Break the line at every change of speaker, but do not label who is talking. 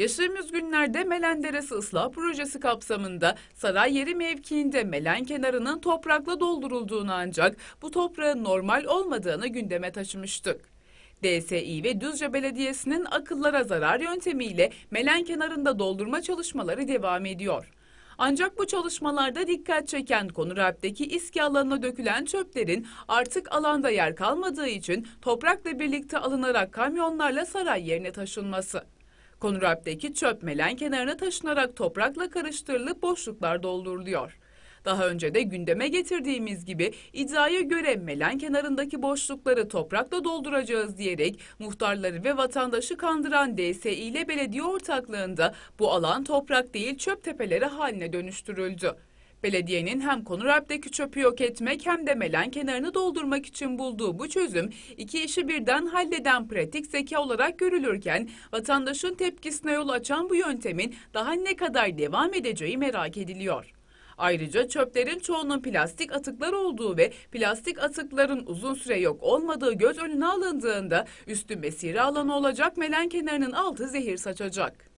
Yaşadığımız günlerde Melenderesi ıslah projesi kapsamında saray yeri mevkiinde Melen kenarının toprakla doldurulduğunu ancak bu toprağın normal olmadığını gündeme taşımıştık. DSİ ve Düzce Belediyesi'nin akıllara zarar yöntemiyle Melen kenarında doldurma çalışmaları devam ediyor. Ancak bu çalışmalarda dikkat çeken Konuralp'teki İSKİ alanına dökülen çöplerin artık alanda yer kalmadığı için toprakla birlikte alınarak kamyonlarla saray yerine taşınması. Konuralp'teki çöp melen kenarına taşınarak toprakla karıştırılıp boşluklar dolduruluyor. Daha önce de gündeme getirdiğimiz gibi iddiaya göre melen kenarındaki boşlukları toprakla dolduracağız diyerek muhtarları ve vatandaşı kandıran DSİ ile belediye ortaklığında bu alan toprak değil çöp tepeleri haline dönüştürüldü. Belediyenin hem Konuralp'teki çöpü yok etmek hem de melen kenarını doldurmak için bulduğu bu çözüm iki işi birden halleden pratik zeka olarak görülürken vatandaşın tepkisine yol açan bu yöntemin daha ne kadar devam edeceği merak ediliyor. Ayrıca çöplerin çoğunun plastik atıklar olduğu ve plastik atıkların uzun süre yok olmadığı göz önüne alındığında üstü mesire alanı olacak melen kenarının altı zehir saçacak.